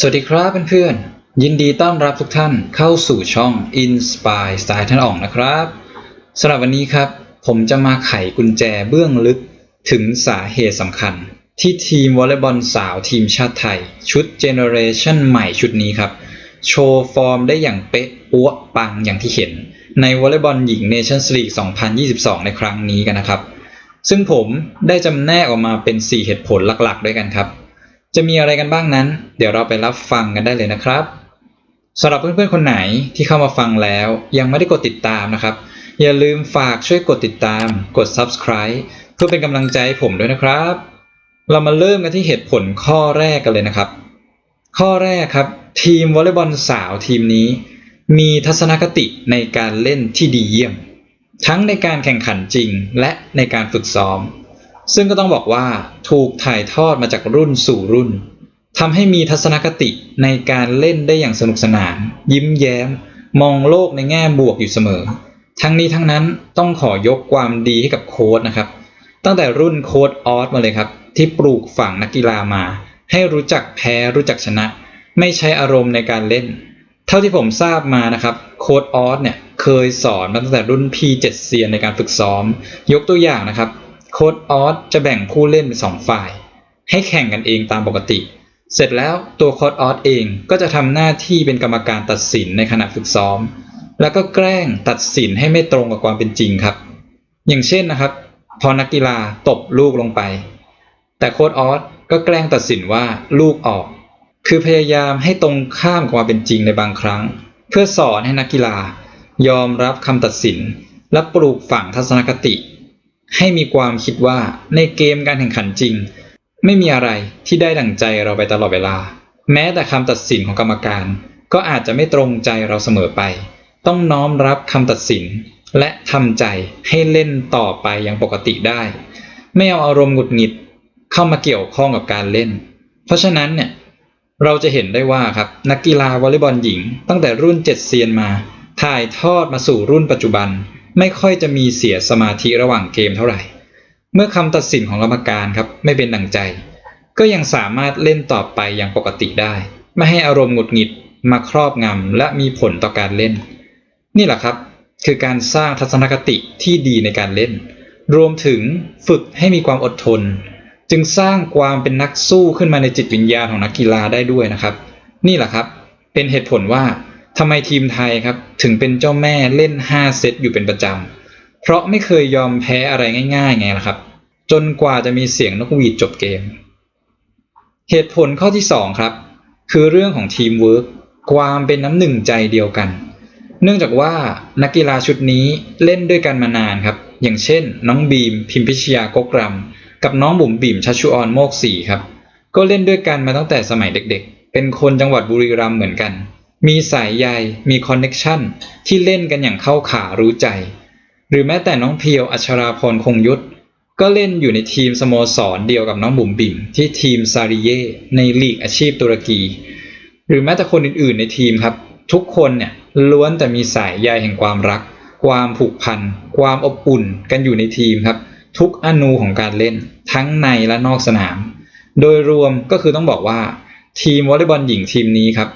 สวัสดีครับเพื่อนๆ ยินดีต้อนรับทุกท่านเข้าสู่ช่อง Inspire สไตล์ท่านอ่องนะครับสำหรับวันนี้ครับ ผมจะมาไขกุญแจเบื้องลึกถึงสาเหตุสำคัญ ที่ทีมวอลเลย์บอลสาวทีมชาติไทย ชุดเจเนอเรชันใหม่ชุดนี้ครับ โชว์ฟอร์มได้อย่างเป๊ะปัวปังอย่างที่เห็น ในวอลเลย์บอลหญิงเนชั่นส์ลีก 2022 ในครั้งนี้กันนะครับ ซึ่งผมได้จำแนกออกมาเป็น 4 เหตุผลหลักๆ ด้วยกันครับ จะมีอะไรกันบ้างนั้น เดี๋ยวเราไปรับฟังกันได้เลยนะครับสำหรับเพื่อนๆคนไหนที่เข้ามาฟังแล้ว ยังไม่ได้กดติดตามนะครับ อย่าลืมฝากช่วยกดติดตาม กด subscribe เพื่อเป็นกำลังใจให้ผมด้วยนะครับ เรามาเริ่มกันที่เหตุผลข้อแรกกันเลยนะครับ ข้อแรกครับ ทีมวอลเลย์บอลสาวทีมนี้ มีทัศนคติในการเล่นที่ดีเยี่ยม ทั้งในการแข่งขันจริงและในการฝึกซ้อม ซึ่งก็ต้องบอกว่าถูกถ่ายทอดมาจากรุ่นสู่รุ่นทำให้มีทัศนคติในการเล่นได้อย่างสนุกสนาน ยิ้มแย้ม มองโลกในแง่บวกอยู่เสมอ ทั้งนี้ทั้งนั้นต้องขอยกความดีให้กับโค้ดนะครับ ตั้งแต่รุ่นโค้ดออสมาเลยครับ ที่ปลูกฝังนักกีฬามา ให้รู้จักแพ้รู้จักชนะ ไม่ใช้อารมณ์ในการเล่น เท่าที่ผมทราบมานะครับโค้ดออสเนี่ยเคยสอนมาตั้งแต่รุ่นพีเจ็ดเซียนในการฝึกซ้อม ยกตัวอย่างนะครับ โค้ดออสจะแบ่งผู้เล่นเป็นสองฝ่าย ให้แข่งกันเองตามปกติ เสร็จแล้วตัวโค้ดออสเองก็จะทำหน้าที่เป็นกรรมการตัดสินในขณะฝึกซ้อม แล้วก็แกล้งตัดสินให้ไม่ตรงกับความเป็นจริงครับ อย่างเช่นนะครับ พอนักกีฬาตบลูกลงไป แต่โค้ดออสก็แกล้งตัดสินว่าลูกออก คือพยายามให้ตรงข้ามกับความเป็นจริงในบางครั้ง เพื่อสอนให้นักกีฬายอมรับคำตัดสิน และปลูกฝังทัศนคติ ให้มีความคิดว่าในเกมการแข่งขันจริง ไม่มีอะไรที่ได้ดั่งใจเราไปตลอดเวลา แม้แต่คำตัดสินของกรรมการ ก็อาจจะไม่ตรงใจเราเสมอไป ต้องน้อมรับคำตัดสิน และทำใจให้เล่นต่อไปอย่างปกติได้ ไม่เอาอารมณ์หงุดหงิดเข้ามาเกี่ยวข้องกับการเล่น เพราะฉะนั้นเนี่ยเราจะเห็นได้ว่าครับนักกีฬาวอลเลย์บอลหญิง ตั้งแต่รุ่นเจ็ดเซียนมา ถ่ายทอดมาสู่รุ่นปัจจุบัน ไม่ค่อยจะมีเสียสมาธิระหว่างเกมเท่าไหร่ เมื่อคำตัดสินของกรรมการครับไม่เป็นดังใจ ก็ยังสามารถเล่นต่อไปอย่างปกติได้ ไม่ให้อารมณ์หงุดหงิดมาครอบงำและมีผลต่อการเล่น นี่แหละครับ คือการสร้างทัศนคติที่ดีในการเล่น รวมถึงฝึกให้มีความอดทน จึงสร้างความเป็นนักสู้ขึ้นมาในจิตวิญญาณของนักกีฬาได้ด้วยนะครับ นี่แหละครับ เป็นเหตุผลว่า ทำไมทีมไทยครับ ถึงเป็นเจ้าแม่เล่น 5 เซตอยู่เป็นประจำ เพราะไม่เคยยอมแพ้อะไรง่ายๆไงล่ะครับ จนกว่าจะมีเสียงนกหวีดจบเกม เหตุผลข้อที่ 2 ครับ คือเรื่องของทีมเวิร์กความเป็นน้ำหนึ่งใจเดียวกัน เนื่องจากว่านักกีฬาชุดนี้เล่นด้วยกันมานานครับ อย่างเช่น น้องบีม พิมพิชยากกรำกับน้องบุ๋มบิ่มชัชชุออนโมกศีครับ ก็เล่นด้วยกันมาตั้งแต่สมัยเด็ก ๆ เป็นคนจังหวัดบุรีรัมย์เหมือนกัน มีสายใยมีคอนเน็กชันที่เล่นกันอย่างเข้าขารู้ใจ หรือแม้แต่น้องเพียวอัชราพรคงยุทธก็เล่นอยู่ในทีมสโมสรเดียวกับน้องบุ๋มบิ่มที่ทีมซาริเยในลีกอาชีพตุรกี หรือแม้แต่คนอื่นๆในทีมครับ ทุกคนเนี่ยล้วนแต่มีสายใยแห่งความรัก ความผูกพัน ความอบอุ่นกันอยู่ในทีมครับ ทุกอนูของการเล่นทั้งในและนอกสนาม โดยรวมก็คือต้องบอกว่า ทีมวอลเลย์บอลหญิงทีมนี้ครับ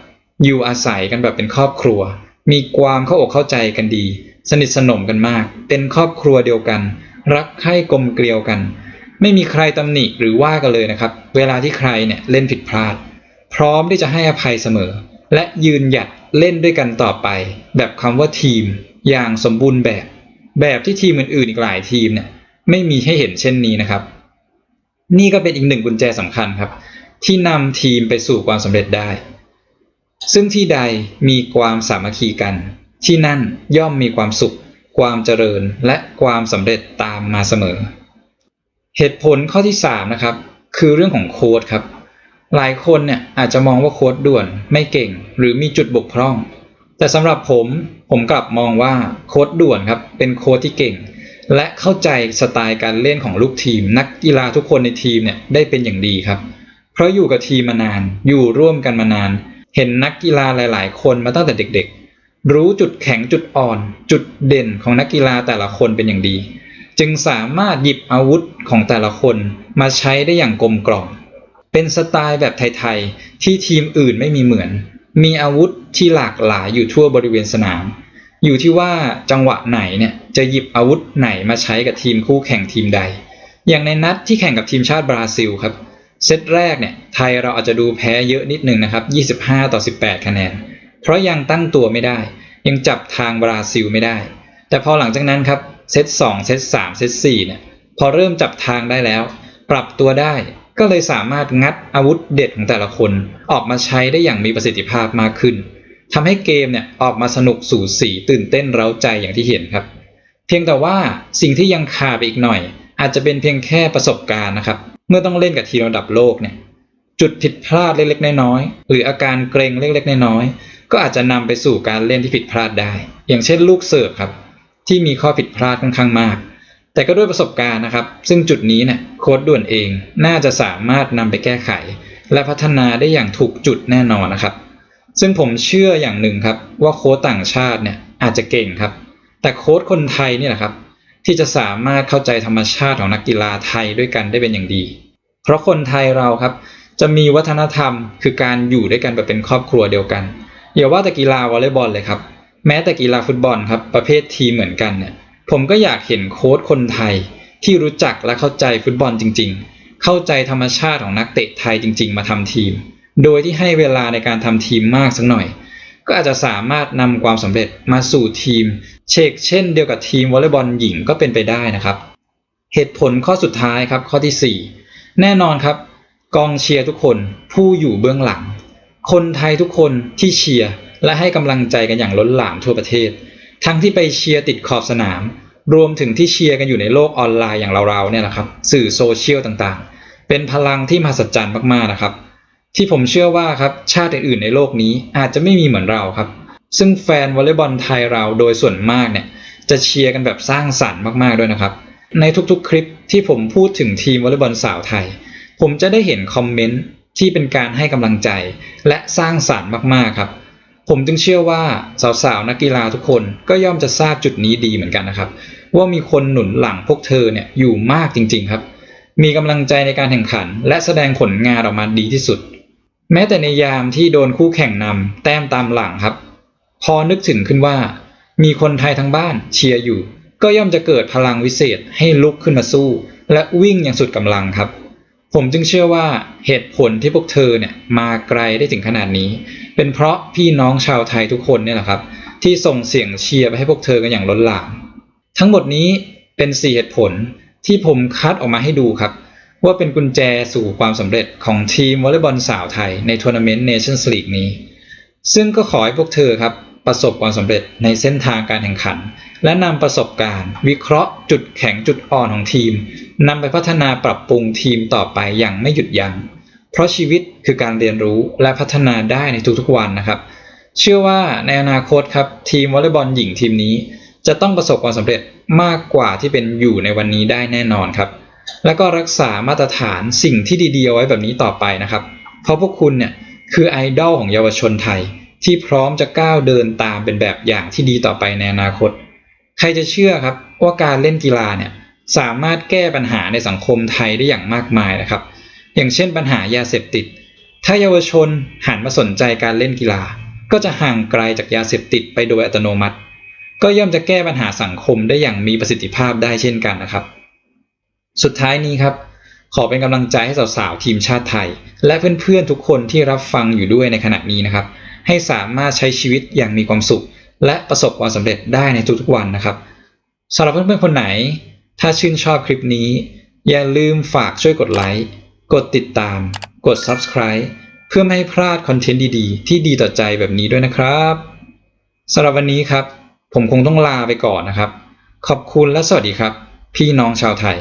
อยู่อาศัยกันแบบเป็นครอบครัว มีความเข้าอกเข้าใจกันดี สนิทสนมกันมาก เป็นครอบครัวเดียวกัน รักใคร่กลมเกลียวกัน ไม่มีใครตำหนิหรือว่ากันเลยนะครับ เวลาที่ใครเนี่ยเล่นผิดพลาด พร้อมที่จะให้อภัยเสมอ และยืนหยัดเล่นด้วยกันต่อไป แบบคำว่าทีม อย่างสมบูรณ์แบบ แบบที่ทีมอื่นๆอีกหลายทีมเนี่ยไม่มีให้เห็นเช่นนี้นะครับ นี่ก็เป็นอีกหนึ่งกุญแจสำคัญครับ ที่นำทีมไปสู่ความสำเร็จได้ ซึ่งที่ใดมีความสามัคคีกัน ที่นั่นย่อมมีความสุข ความเจริญและความสำเร็จตามมาเสมอ เหตุผลข้อที่3นะครับคือเรื่องของโค้ดครับ หลายคนเนี่ยอาจจะมองว่าโค้ดด่วนไม่เก่ง หรือมีจุดบกพร่อง แต่สำหรับผมผมกลับมองว่าโค้ดด่วนครับเป็นโค้ดที่เก่ง และเข้าใจสไตล์การเล่นของลูกทีม นักกีฬาทุกคนในทีมเนี่ยได้เป็นอย่างดีครับ เพราะอยู่กับทีมมานานอยู่ร่วมกันมานาน เห็นนักกีฬาหลาย ๆ คนมาตั้งแต่เด็ก ๆ รู้จุดแข็งจุดอ่อน จุดเด่นของนักกีฬาแต่ละคนเป็นอย่างดี จึงสามารถหยิบอาวุธของแต่ละคนมาใช้ได้อย่างกลมกล่อมเป็นสไตล์แบบไทย ๆ ที่ทีมอื่นไม่มีเหมือน มีอาวุธที่หลากหลายอยู่ทั่วบริเวณสนาม อยู่ที่ว่าจังหวะไหนเนี่ยจะหยิบอาวุธไหนมาใช้กับทีมคู่แข่งทีมใด อย่างในนัดที่แข่งกับทีมชาติบราซิลครับ เซตแรกเนี่ยไทยเราอาจจะดูแพ้เยอะนิดหนึ่งนะครับ 25 ต่อ 18 คะแนน เพราะยังตั้งตัวไม่ได้ ยังจับทางบราซิลไม่ได้ แต่พอหลังจากนั้นครับเซต2เซต3เซต4เนี่ยพอเริ่มจับทางได้แล้ว ปรับตัวได้ก็เลยสามารถงัดอาวุธเด็ดของแต่ละคน ออกมาใช้ได้อย่างมีประสิทธิภาพมากขึ้นทำให้เกมเนี่ยออกมาสนุกสูสีตื่นเต้นเร้าใจอย่างที่เห็นครับ เพียงแต่ว่าสิ่งที่ยังขาดไปอีกหน่อย อาจจะเป็นเพียงแค่ประสบการณ์นะครับ เมื่อต้องเล่นกับทีมระดับโลกเนี่ยจุดผิดพลาดเล็กๆ น้อยๆหรืออาการเกรงเล็กๆ น้อยๆก็อาจจะนำไปสู่การเล่นที่ผิดพลาดได้ อย่างเช่นลูกเสิร์ฟครับที่มีข้อผิดพลาดค่อนข้างมาก แต่ก็ด้วยประสบการณ์นะครับ ซึ่งจุดนี้เนี่ยโค้ดด่วนเองน่าจะสามารถนำไปแก้ไข และพัฒนาได้อย่างถูกจุดแน่นอนนะครับ ซึ่งผมเชื่ออย่างหนึ่งครับว่าโค้ดต่างชาติเนี่ยอาจจะเก่งครับ แต่โค้ดคนไทยนี่แหละครับ ที่จะสามารถเข้าใจธรรมชาติของนักกีฬาไทยด้วยกันได้เป็นอย่างดี เพราะคนไทยเราครับจะมีวัฒนธรรมคือการอยู่ด้วยกันแบบเป็นครอบครัวเดียวกันอย่าว่าแต่กีฬาวอลเลย์บอลเลยครับ แม้แต่กีฬาฟุตบอลครับประเภททีเหมือนกันเนี่ยผมก็อยากเห็นโค้ชคนไทย ที่รู้จักและเข้าใจฟุตบอลจริง ๆ เข้าใจธรรมชาติของนักเตะไทยจริง ๆ มาทำทีม โดยที่ให้เวลาในการทำทีมมากสักหน่อย ก็อาจจะสามารถนำความสำเร็จมาสู่ทีม เชกเช่นเดียวกับทีมวอลเลย์บอลหญิงก็เป็นไปได้นะครับ เหตุผลข้อสุดท้ายครับข้อที่ 4 แน่นอนครับ กองเชียร์ทุกคนผู้อยู่เบื้องหลัง คนไทยทุกคนที่เชียร์และให้กำลังใจกันอย่างล้นหลามทั่วประเทศ ทั้งที่ไปเชียร์ติดขอบสนาม รวมถึงที่เชียร์กันอยู่ในโลกออนไลน์อย่างเราๆเนี่ยแหละครับ สื่อโซเชียลต่างๆ เป็นพลังที่มหัศจรรย์มากๆนะครับ ที่ผมเชื่อว่าครับชาติอื่นๆในโลกนี้อาจจะไม่มีเหมือนเราครับ ซึ่งแฟนวอลเลย์บอลไทยเราโดยส่วนมากเนี่ยจะเชียร์กันแบบสร้างสรรค์มากๆด้วยนะครับ ในทุกๆคลิปที่ผมพูดถึงทีมวอลเลย์บอลสาวไทย ผมจะได้เห็นคอมเมนต์ที่เป็นการให้กำลังใจ และสร้างสรรค์มากๆครับ ผมจึงเชื่อว่าสาวๆนักกีฬาทุกคนก็ย่อมจะทราบจุดนี้ดีเหมือนกันนะครับ ว่ามีคนหนุนหลังพวกเธอเนี่ยอยู่มากจริง ๆครับ มีกำลังใจในการแข่งขัน และแสดงผลงานออกมาดีที่สุด แม้แต่ในยามที่โดนคู่แข่งนำแต้มตามหลังครับ พอนึกถึงขึ้นว่า มีคนไทยทั้งบ้านเชียร์อยู่ ก็ย่อมจะเกิดพลังวิเศษให้ลุกขึ้นมาสู้ และวิ่งอย่างสุดกำลังครับ ผมจึงเชื่อว่าเหตุผลที่พวกเธอเนี่ยมาไกลได้ถึงขนาดนี้ เป็นเพราะพี่น้องชาวไทยทุกคนเนี่ยแหละครับ ที่ส่งเสียงเชียร์ไปให้พวกเธอกันอย่างล้นหลามทั้งหมดนี้เป็น4เหตุผลที่ผมคัดออกมาให้ดูครับ ว่าเป็นกุญแจสู่ความสำเร็จของทีมวอลเลย์บอลสาวไทยในทัวร์นาเมนต์เนชั่นส์ลีกนี้ ซึ่งก็ขอให้พวกเธอครับประสบความสำเร็จในเส้นทางการแข่งขัน และนำประสบการณ์ วิเคราะห์จุดแข็งจุดอ่อนของทีมนำไปพัฒนาปรับปรุงทีมต่อไปอย่างไม่หยุดยัง้งเพราะชีวิตคือการเรียนรู้และพัฒนาได้ในทุกๆวันนะครับ เชื่อว่าในอนาคตครับทีมวอลเลย์บอลหญิงทีมนี้ จะต้องประสบความสำเร็จมากกว่าที่เป็นอยู่ในวันนี้ได้แน่นอนครับ แล้วก็รักษามาตรฐานสิ่งที่ดีๆเอาไว้แบบนี้ต่อไปนะครับ เพราะพวกคุณเนี่ยคือไอดอลของเยาวชนไทย ที่พร้อมจะก้าวเดินตามเป็นแบบอย่างที่ดีต่อไปในอนาคต ใครจะเชื่อครับว่าการเล่นกีฬาเนี่ยสามารถแก้ปัญหาในสังคมไทยได้อย่างมากมายนะครับ อย่างเช่นปัญหายาเสพติด ถ้าเยาวชนหันมาสนใจการเล่นกีฬา ก็จะห่างไกลจากยาเสพติดไปโดยอัตโนมัติ ก็ย่อมจะแก้ปัญหาสังคมได้อย่างมีประสิทธิภาพได้เช่นกันนะครับ สุดท้ายนี้ครับ ขอเป็นกำลังใจให้สาวๆทีมชาติไทย และเพื่อนๆทุกคนที่รับฟังอยู่ด้วยในขณะนี้นะครับ ให้สามารถใช้ชีวิตอย่างมีความสุข และประสบความสำเร็จได้ในทุกๆวันนะครับสำหรับเพื่อนๆคนไหน ถ้าชื่นชอบคลิปนี้ อย่าลืมฝากช่วยกดไลค์กดติดตาม กด Subscribe เพื่อไม่ให้พลาดคอนเทนต์ดีๆ ที่ดีต่อใจแบบนี้ด้วยนะครับสำหรับวันนี้ครับ ผมคงต้องลาไปก่อนนะครับ ขอบคุณและสวัสดีครับ พี่น้องชาวไทย